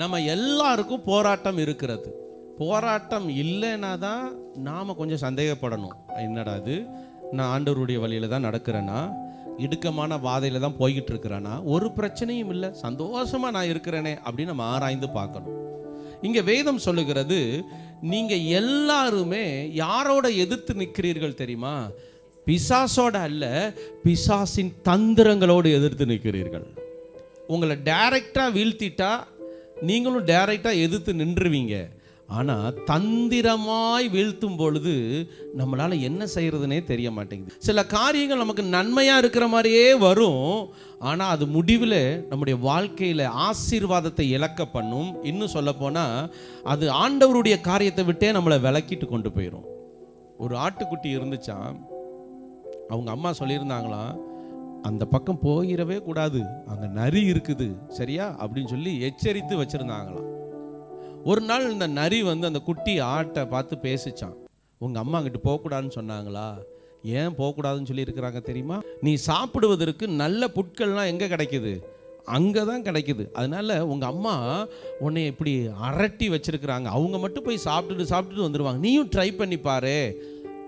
நம்ம எல்லாருக்கும் போராட்டம் இருக்கிறது. போராட்டம் இல்லைன்னா தான் நாம் கொஞ்சம் சந்தேகப்படணும். என்னடா இது? நான் ஆண்டவருடைய வழியில் தான் நடக்கிறேன்னா இடுக்கமான வாதையில் தான் போய்கிட்டு இருக்கிறேன்னா ஒரு பிரச்சனையும் இல்லை. சந்தோஷமாக நான் இருக்கிறேனே அப்படின்னு நம்ம ஆராய்ந்து பார்க்கணும். இங்கே வேதம் சொல்லுகிறது நீங்கள் எல்லாருமே யாரோட எதிர்த்து நிற்கிறீர்கள் தெரியுமா? பிசாசோட அல்ல பிசாசின் தந்திரங்களோடு எதிர்த்து நிற்கிறீர்கள். உங்களை டைரக்டாக வீழ்த்திட்டா நீங்களும் டைரெக்டாக எதிர்த்து நின்றுவீங்க. ஆனால் தந்திரமாய் வீழ்த்தும் பொழுது நம்மளால் என்ன செய்கிறதுனே தெரிய மாட்டேங்குது. சில காரியங்கள் நமக்கு நன்மையாக இருக்கிற மாதிரியே வரும். ஆனால் அது முடிவில் நம்முடைய வாழ்க்கையில் ஆசீர்வாதத்தை இழக்க பண்ணும். இன்னும் சொல்லப்போனால் அது ஆண்டவருடைய காரியத்தை விட்டே நம்மளை விளக்கிட்டு கொண்டு போயிடும் ஒரு ஆட்டுக்குட்டி இருந்துச்சா அவங்க அம்மா சொல்லியிருந்தாங்களாம் அந்த பக்கம் போயிடவே கூடாது. அங்கே நரி இருக்குது. சரியா? அப்படின்னு சொல்லி எச்சரித்து வச்சுருந்தாங்களாம். ஒரு நாள் இந்த நரி வந்து அந்த குட்டி ஆட்டை பார்த்து பேசிச்சான். உங்கள் அம்மா அங்கிட்டு போகக்கூடாதுன்னு சொன்னாங்களா? ஏன் போகக்கூடாதுன்னு சொல்லி இருக்கிறாங்க தெரியுமா? நீ சாப்பிடுவதற்கு நல்ல புட்கள்லாம் எங்கே கிடைக்குது? அங்கே தான் கிடைக்குது. அதனால உங்கள் அம்மா உன்னை இப்படி அரட்டி வச்சிருக்கிறாங்க. அவங்க மட்டும் போய் சாப்பிட்டுட்டு சாப்பிட்டுட்டு வந்துடுவாங்க நீயும் ட்ரை பண்ணி பாரு.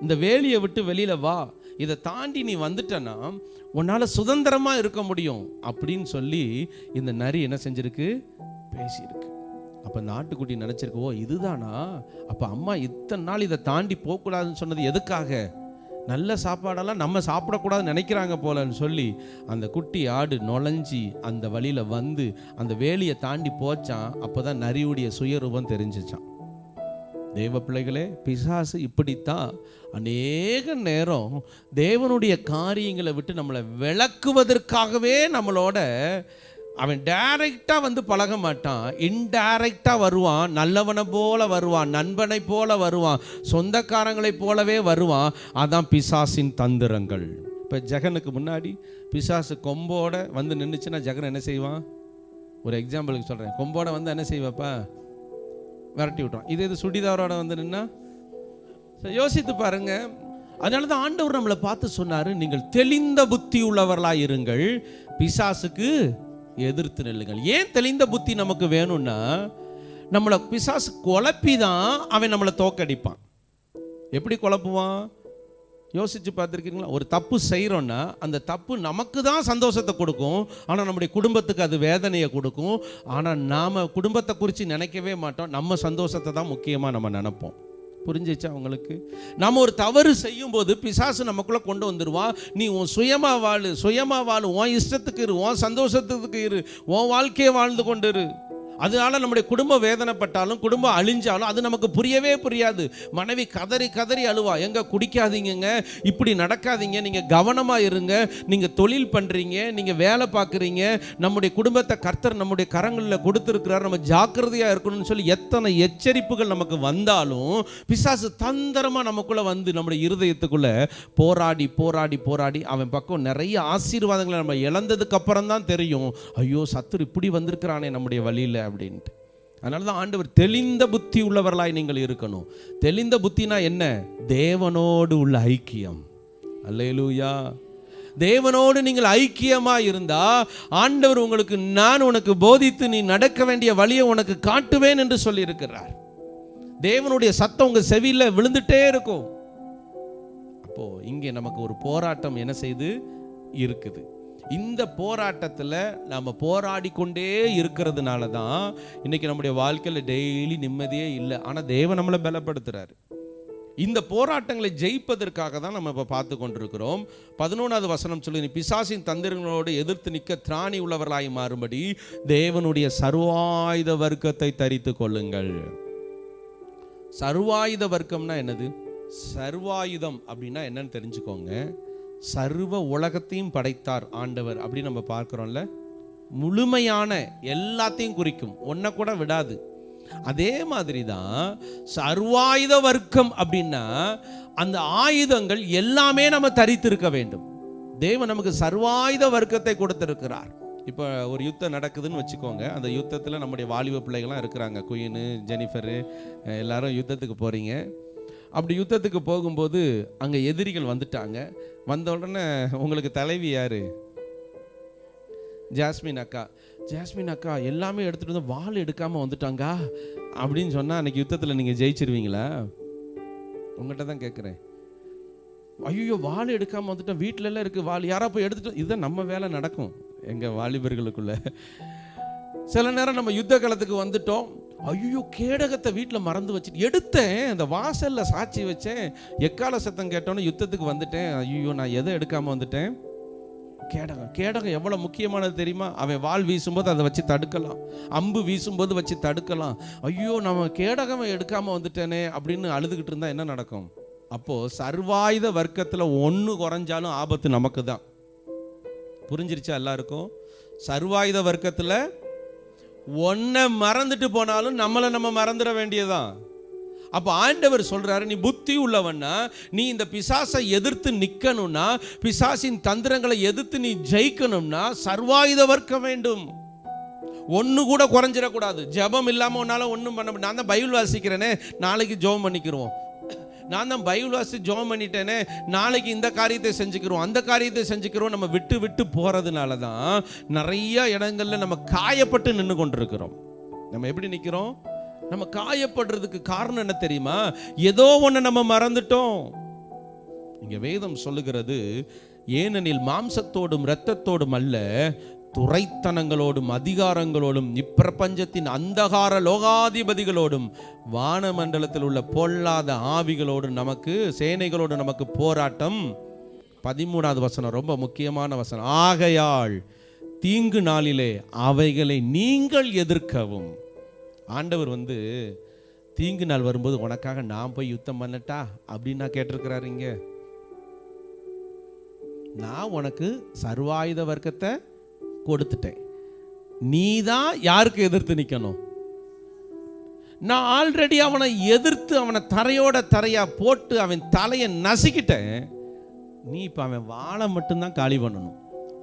இந்த வேலியை விட்டு வெளியில் வா. இதை தாண்டி நீ வந்துட்டனா உன்னால் சுதந்திரமாக இருக்க முடியும் அப்படின்னு சொல்லி இந்த நரி என்ன செஞ்சிருக்கு? பேசியிருக்கு. அப்போ இந்த ஆட்டுக்குட்டி நினச்சிருக்கு ஓ இதுதானா? அப்போ அம்மா இத்தனை நாள் இதை தாண்டி போகக்கூடாதுன்னு சொன்னது எதுக்காக? நல்ல சாப்பாடெல்லாம் நம்ம சாப்பிடக்கூடாதுன்னு நினைக்கிறாங்க போலன்னு சொல்லி அந்த குட்டி ஆடு நுழைஞ்சி அந்த வழியில் வந்து அந்த வேலியை தாண்டி போச்சான் அப்போ தான் நரியுடைய சுயரூபம் தெரிஞ்சிச்சான் தேவ பிள்ளைகளே பிசாசு இப்படித்தான் அநேக நேரம் தேவனுடைய காரியங்களை விட்டு நம்மளை விளக்குவதற்காகவே நம்மளோட அவன் டைரக்டாக வந்து பழக மாட்டான். இன்டைரக்டாக வருவான். நல்லவனை போல வருவான். நண்பனை போல வருவான். சொந்தக்காரங்களை போலவே வருவான். அதான் பிசாசின் தந்திரங்கள். இப்போ ஜெகனுக்கு முன்னாடி பிசாசு கொம்போட வந்து நின்றுச்சுன்னா ஜெகன் என்ன செய்வான்? ஒரு எக்ஸாம்பிளுக்கு சொல்கிறேன் கொம்போட வந்து என்ன செய்வாப்பா? விரட்டி விட்டோம் இது இது சுடிதாரோட வந்து நின்னா யோசித்து பாருங்க. அதனால தான் ஆண்டவர் நம்மளை பார்த்து சொன்னார் நீங்கள் தெளிந்த புத்தி உள்ளவர்களாக இருங்கள். பிசாசுக்கு எதிர்த்து நில்லுங்கள். ஏன் தெளிந்த புத்தி நமக்கு வேணும்னா நம்மளை பிசாசு குழப்பி தான் அவன் நம்மளை தோக்கடிப்பான். எப்படி குழப்புவான்? யோசிச்சு பார்த்துருக்கீங்களா? ஒரு தப்பு செய்கிறோன்னா அந்த தப்பு நமக்கு தான் சந்தோஷத்தை கொடுக்கும். ஆனால் நம்முடைய குடும்பத்துக்கு அது வேதனையை கொடுக்கும். ஆனால் நாம் குடும்பத்தை குறித்து நினைக்கவே மாட்டோம். நம்ம சந்தோஷத்தை தான் முக்கியமாக நம்ம நினைப்போம். புரிஞ்சிச்சா அவங்களுக்கு நம்ம ஒரு தவறு செய்யும்போது பிசாசு நமக்குள்ளே கொண்டு வந்துடுவான் நீ உன் சுயமாக வாழு சுயமாக வாழு. உன் இஷ்டத்துக்கு இரு உன் சந்தோஷத்துக்கு இரு. உன் வாழ்க்கையை வாழ்ந்து கொண்டு இரு. அதனால நம்முடைய குடும்பம் வேதனைப்பட்டாலும் குடும்பம் அழிஞ்சாலும் அது நமக்கு புரியவே புரியாது. மனைவி கதறி கதறி அழுவா. எங்க குடிக்காதீங்கங்க. இப்படி நடக்காதீங்க. நீங்க கவனமா இருங்க. நீங்க தொழில் பண்றீங்க. நீங்க வேலை பார்க்குறீங்க. நம்முடைய குடும்பத்தை கர்த்தர் நம்முடைய கரங்களில் கொடுத்துருக்கிறார். நம்ம ஜாக்கிரதையா இருக்கணும்னு சொல்லி எத்தனை எச்சரிப்புகள் நமக்கு வந்தாலும் பிசாசு தந்திரமா நமக்குள்ள வந்து நம்முடைய இருதயத்துக்குள்ள போராடி போராடி போராடி அவன் பக்கம் நிறைய ஆசீர்வாதங்களை நம்ம இழந்ததுக்கு அப்புறம் தான் தெரியும். ஐயோ சத்துரு இப்படி வந்திருக்கிறானே நம்முடைய வழியில். அப்படின்ட்டு. அதனால தான் ஆண்டவர் தெளிந்த புத்தி உள்ளவர்களாய் நீங்கள் இருக்கணும். தெளிந்த புத்தினா என்ன? தேவனோடு உள்ள ஐக்கியம். அல்லேலூயா. தேவனோடு நீங்கள் ஐக்கியமாக இருந்தா ஆண்டவர் உங்களுக்கு நான் உனக்கு போதித்து நீ நடக்க வேண்டிய வழியை உனக்கு காட்டுவேன் என்று சொல்லியிருக்கிறார். தேவனுடைய சத்தம் உங்க செவியில் விழுந்துட்டே இருக்கும். அப்போ இங்கே நமக்கு ஒரு போராட்டம் என்ன செய்து? இருக்குது. இந்த போராட்டத்தில் நம்ம போராடி கொண்டே இருக்கிறதுனால தான் இன்னைக்கு நம்முடைய வாழ்க்கையில் டெய்லி நிம்மதியே இல்லை. ஆனால் தேவன் நம்மளை பலப்படுத்துறாரு. இந்த போராட்டங்களை ஜெயிப்பதற்காக தான் நம்ம இப்போ பார்த்து கொண்டிருக்கிறோம். பதினொன்றாவது வசனம் சொல்லி நீ பிசாசின் தந்திரங்களோடு எதிர்த்து நிற்க திராணி உள்ளவர்களாய் மாறும்படி தேவனுடைய சர்வாயுத வர்க்கத்தை தரித்து கொள்ளுங்கள். சர்வாயுத வர்க்கம்னா என்னது? சர்வாயுதம் அப்படின்னா என்னன்னு தெரிஞ்சுக்கோங்க. சர்வ உலகத்தையும் படைத்தார் ஆண்டவர் அப்படின்னு நம்ம பார்க்குறோம்ல. முழுமையான எல்லாத்தையும் குறிக்கும். ஒன்றை கூட விடாது. அதே மாதிரி தான் சர்வாயுத வர்க்கம் அப்படின்னா அந்த ஆயுதங்கள் எல்லாமே நம்ம தரித்திருக்க வேண்டும். தேவன் நமக்கு சர்வாயுத வர்க்கத்தை கொடுத்திருக்கிறார். இப்போ ஒரு யுத்தம் நடக்குதுன்னு வச்சுக்கோங்க. அந்த யுத்தத்தில் நம்முடைய வாலிப பிள்ளைகள்லாம் இருக்கிறாங்க. குயினு ஜெனிஃபரு எல்லாரும் யுத்தத்துக்கு போகிறீங்க அப்படி யுத்தத்துக்கு போகும்போது அங்கே எதிரிகள் வந்துட்டாங்க. வந்த உடனே உங்களுக்கு தலைவி யார்? ஜாஸ்மின் அக்கா. ஜாஸ்மின் அக்கா எல்லாமே எடுத்துகிட்டு வந்து வாள் எடுக்காமல் வந்துட்டாங்கா. அப்படின்னு சொன்னால் அன்னைக்கு யுத்தத்தில் நீங்கள் ஜெயிச்சிருவீங்களா? உங்கள்கிட்ட தான் கேட்குறேன் ஐயோ வாள் எடுக்காமல் வந்துட்டோம் வீட்டிலலாம் எல்லாம் இருக்குது வாள். யாரா போய் எடுத்துட்டோம் இதுதான் நம்ம வேலை நடக்கும். எங்கள் வாலிபர்களுக்குள்ள. சில நேரம் நம்ம யுத்த காலத்துக்கு வந்துட்டோம். ஐயோ கேடகத்தை வீட்டில் மறந்து வச்சுட்டு எடுத்தேன் அந்த வாசலில் சாட்சி வச்சேன். எக்கால சத்தம் கேட்டோன்னே யுத்தத்துக்கு வந்துட்டேன். ஐயோ நான் எதை எடுக்காமல் வந்துட்டேன்? கேடகம். கேடகம் எவ்வளோ முக்கியமானது தெரியுமா? அவன் வாள் வீசும்போது அதை வச்சு தடுக்கலாம். அம்பு வீசும்போது வச்சு தடுக்கலாம். ஐயோ நம்ம கேடகம் எடுக்காமல் வந்துட்டேனே அப்படின்னு அழுதுகிட்டு இருந்தால் என்ன நடக்கும்? அப்போது சர்வாயுத வர்க்கத்தில் ஒன்று குறைஞ்சாலும் ஆபத்து நமக்கு தான் புரிஞ்சிருச்சா எல்லாருக்கும்? சர்வாயுத வர்க்கத்தில் ஒன்றை மறந்துட்டு போனாலும் நம்மளை நம்ம மறந்துட வேண்டியதான் அப்போ ஆண்டவர் சொல்றாரு நீ புத்தி உள்ளவன்னா நீ இந்த பிசாசை எதிர்த்து நிற்கணும்னா பிசாசின் தந்திரங்களை எதிர்த்து நீ ஜெயிக்கணும்னா சர்வாயுத வர்க்க வேண்டும். ஒன்று கூட குறைஞ்சிடக்கூடாது. ஜெபம் இல்லாமல் உன்னால் ஒன்றும் பண்ண முடியாது நான் தான் பைபிள் வாசிக்கிறேனே நாளைக்கு ஜெபம் பண்ணிக்கிறோம் நான் தான் பைபிள் வாசி ஜோம் பண்ணிட்டேனே. நாளைக்கு இந்த காரியத்தை செஞ்சுக்கிறோம் அந்த காரியத்தை செஞ்சுக்கிறோம் நம்ம விட்டு விட்டு போகிறதுனால தான் நிறைய இடங்கள்ல நம்ம காயப்பட்டு நின்று கொண்டிருக்கிறோம். நம்ம எப்படி நிற்கிறோம் நம்ம காயப்படுறதுக்கு காரணம் என்ன தெரியுமா? ஏதோ ஒன்று நம்ம மறந்துட்டோம். இங்க வேதம் சொல்லுகிறது ஏனெனில் மாம்சத்தோடும் இரத்தத்தோடும் அல்ல துறைத்தனங்களோடும் அதிகாரங்களோடும் இப்பிரபஞ்சத்தின் அந்தகார லோகாதிபதிகளோடும் வானமண்டலத்தில் உள்ள பொல்லாத ஆவிகளோடும் நமக்கு சேனைகளோடு நமக்கு போராட்டம். பதிமூணாவது வசனம் ரொம்ப முக்கியமான வசனம். ஆகையால் தீங்கு நாளிலே அவைகளை நீங்கள் எதிர்க்கவும். ஆண்டவர் வந்து தீங்கு நாள் வரும்போது உனக்காக நான் போய் யுத்தம் பண்ணட்டா? அப்படின்னு நான் கேட்டிருக்கிறாரு இங்க. நான் உனக்கு சர்வாயுத வர்க்கத்தை கொடுத்துட்டேன். நீ தான் யாருக்கு எதிர்த்து நிற்கணும் நான் ஆல்ரெடி அவனை எதிர்த்து அவனை தரையோட தரையாக போட்டு அவன் தலையை நசுக்கிட்டேன். நீ இப்போ அவன் வாழை மட்டும்தான் காலி பண்ணணும்.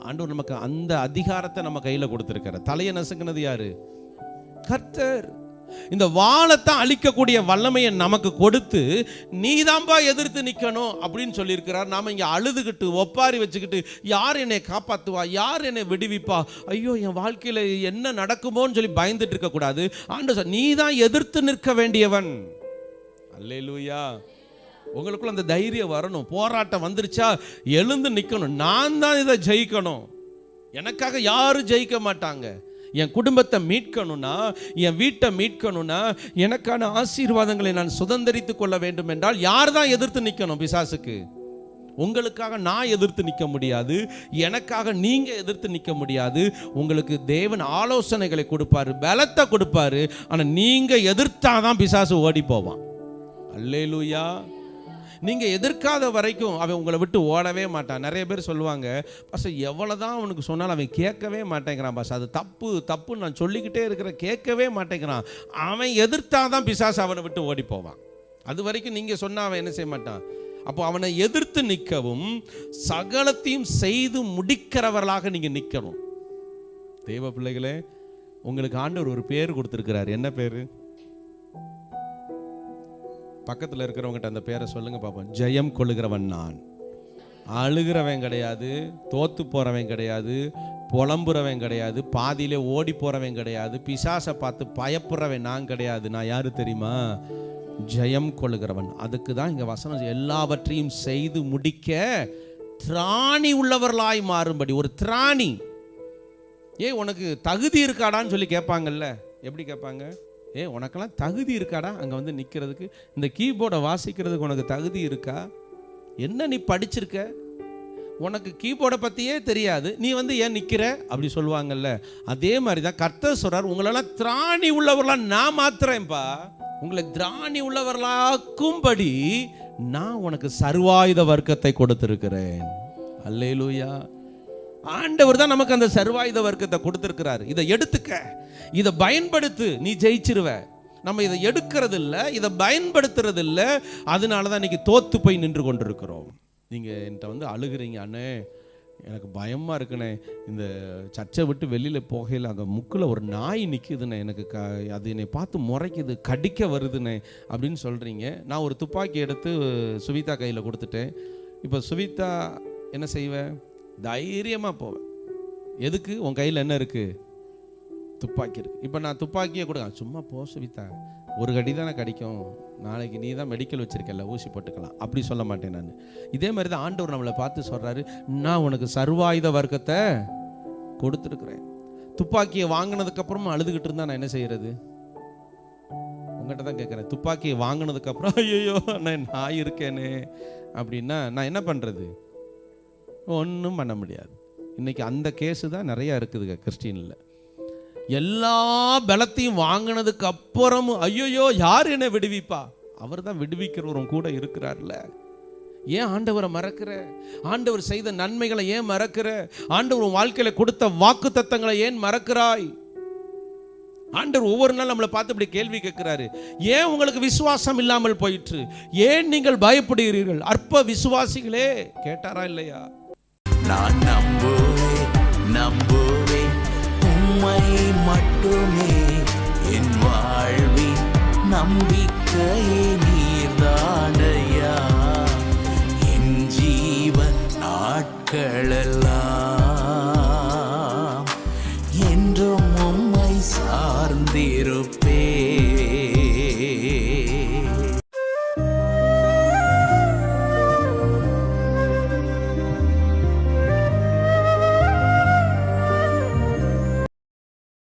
ஆண்டவர் நமக்கு அந்த அதிகாரத்தை நம்ம கையில் கொடுத்துருக்காரு தலையை நசுக்கினது யாரு? கர்த்தர். இந்த வாழத்தான் அழிக்கக்கூடிய வல்லமையை நமக்கு கொடுத்து நீதான்பா எதிர்த்து நிற்கணும் அப்படின்னு சொல்லியிருக்கிறார். நாம இங்கே அழுதுகிட்டு ஒப்பாரி வச்சுக்கிட்டு யார் என்னை காப்பாற்றுவா யார் என்னை விடுவிப்பா? ஐயோ என் வாழ்க்கையில் என்ன நடக்குமோன்னு சொல்லி பயந்துட்டு இருக்கக்கூடாது ஆண்டு சார் நீ தான் எதிர்த்து நிற்க வேண்டியவன். அல்லேலூயா. உங்களுக்குள்ள அந்த தைரியம் வரணும். போராட்டம் வந்துருச்சா எழுந்து நிற்கணும் நான் தான் இதை ஜெயிக்கணும். எனக்காக யாரும் ஜெயிக்க மாட்டாங்க. என் குடும்பத்தை மீட்கணும்னா என் வீட்டை மீட்கணும்னா எனக்கான ஆசீர்வாதங்களை நான் சுதந்திரித்து கொள்ள வேண்டும் என்றால் யார் தான் எதிர்த்து நிற்கணும் பிசாசுக்கு? உங்களுக்காக நான் எதிர்த்து நிற்க முடியாது எனக்காக நீங்கள் எதிர்த்து நிற்க முடியாது. உங்களுக்கு தேவன் ஆலோசனைகளை கொடுப்பாரு பலத்தை கொடுப்பாரு. ஆனால் நீங்கள் எதிர்த்தாதான் பிசாசு ஓடி போவான். அல்லேலூயா. நீங்கள் எதிர்க்காத வரைக்கும் அவன் உங்களை விட்டு ஓடவே மாட்டான். நிறைய பேர் சொல்லுவாங்க பாஸ் எவ்வளோதான் அவனுக்கு சொன்னாலும் அவன் கேட்கவே மாட்டேங்கிறான் பச. அது தப்பு தப்புன்னு நான் சொல்லிக்கிட்டே இருக்கிற கேட்கவே மாட்டேங்கிறான். அவன் எதிர்த்தாதான் பிசாசு அவனை விட்டு ஓடி போவான். அது வரைக்கும் நீங்கள் சொன்னால் அவன் என்ன செய்ய மாட்டான்? அப்போ அவனை எதிர்த்து நிற்கவும் சகலத்தையும் செய்து முடிக்கிறவர்களாக நீங்கள் நிற்கணும் தெய்வ பிள்ளைகளே உங்களுக்கு ஆண்டவர் ஒரு பேர் கொடுத்துருக்கிறார். என்ன பேர்? பக்கத்தில் இருக்கிறவங்ககிட்ட அந்த பேரை சொல்லுங்க பார்ப்போம் ஜெயம் கொள்ளுகிறவன் நான். அழுகிறவன் கிடையாது தோத்து போகிறவன் கிடையாது புலம்புறவன் கிடையாது பாதியிலே ஓடி போகிறவன் கிடையாது பிசாசை பார்த்து பயப்படுறவன் நான் கிடையாது. நான் யாரு தெரியுமா? ஜெயம் கொள்ளுகிறவன். அதுக்கு தான் இங்கே வசனம் எல்லாவற்றையும் செய்து முடிக்க திராணி உள்ளவர்களாய் மாறும்படி. ஒரு திராணி. ஏ உனக்கு தகுதி இருக்காடான்னு சொல்லி கேட்பாங்கல்ல. எப்படி கேட்பாங்க? ஏ உனக்கெல்லாம் தகுதி இருக்காடா? அங்கே வந்து நிற்கிறதுக்கு இந்த கீபோர்டை வாசிக்கிறதுக்கு உனக்கு தகுதி இருக்கா? என்ன நீ படிச்சிருக்க? உனக்கு கீபோர்டை பற்றியே தெரியாது. நீ வந்து ஏன் நிற்கிற அப்படி சொல்லுவாங்கல்ல. அதே மாதிரி தான் கர்த்தர் சொல்கிறார் உங்களெல்லாம் திராணி உள்ளவர்களா நான் மாத்துறேன்ப்பா. உங்களை திராணி உள்ளவர்களாக்கும்படி நான் உனக்கு சர்வாயுத வர்க்கத்தை கொடுத்துருக்கிறேன். அல்லேலூயா. ஆண்டவர் தான் நமக்கு அந்த சர்வாயுத வர்க்கத்தை கொடுத்திருக்கிறாரு. இதை எடுத்துக்க. இதை பயன்படுத்து. நீ ஜெயிச்சிருவ. நம்ம இதை எடுக்கிறது இல்லை இதை பயன்படுத்துறது இல்லை அதனால தான் இன்னைக்கு தோத்து போய் நின்று கொண்டிருக்கிறோம். நீங்கள் என்கிட்ட வந்து அழுகிறீங்க அண்ணே எனக்கு பயமாக இருக்குண்ணே. இந்த சர்ச்சை விட்டு வெளியில் போகையில் அங்கே முக்கில் ஒரு நாய் நிற்குதுண்ணே எனக்கு க அது என்னை பார்த்து முறைக்குது கடிக்க வருதுண்ணே. அப்படின்னு சொல்கிறீங்க நான் ஒரு துப்பாக்கி எடுத்து சுவிதா கையில் கொடுத்துட்டேன். இப்போ சுவிதா என்ன செய்வேன் தைரியமாக போவேன். எதுக்கு? உன் கையில் என்ன இருக்குது துப்பாக்கி இருக்குது இப்போ நான் துப்பாக்கியை கொடுக்க சும்மா போ சுவிதா ஒரு கடி தானே கிடைக்கும். நாளைக்கு நீ தான் மெடிக்கல் வச்சுருக்கல ஊசி போட்டுக்கலாம். அப்படி சொல்ல மாட்டேன் நான். இதே மாதிரி தான் ஆண்டவர் நம்மளை பார்த்து சொல்றாரு நான் உனக்கு சர்வாயுத வர்க்கத்தை கொடுத்துருக்குறேன். துப்பாக்கியை வாங்கினதுக்கப்புறமா அழுதுகிட்டு இருந்தால் நான் என்ன செய்யறது? உங்கள்கிட்ட தான் கேட்குறேன் துப்பாக்கியை வாங்கினதுக்கப்புறம் ஐயோ நான் நான் இருக்கேனே. அப்படின்னா நான் என்ன பண்றது? ஒன்றும் பண்ண முடியாது. இன்னைக்கு அந்த கேஸு தான் நிறையா இருக்குதுங்க கிறிஸ்டினில் எல்லா பலத்தையும் வாங்கினதுக்கு அப்புறமும் ஐயோயோ யார் என்ன விடுவிப்பா? அவர் தான் விடுவிக்கிறவரும் கூட இருக்கிறார்ல. ஏன் ஆண்டவரை மறக்கிற? ஆண்டவர் செய்த நன்மைகளை ஏன் மறக்கிற? ஆண்டவர் வாழ்க்கையில கொடுத்த வாக்கு தத்தங்களை ஏன் மறக்கிறாய்? ஆண்டவர் ஒவ்வொரு நாள் நம்மளை பார்த்து இப்படி கேள்வி கேட்கிறாரு. ஏன் உங்களுக்கு விசுவாசம் இல்லாமல் போயிற்று? ஏன் நீங்கள் பயப்படுகிறீர்கள்? அற்ப விசுவாசிகளே கேட்டாரா இல்லையா? நான் நம்புவேன் நம்புவேன். உம்மை மட்டுமே என் வாழ்வின் நம்பிக்கையே நீர்தானையா என் ஜீவன் நாட்களெல்லாம்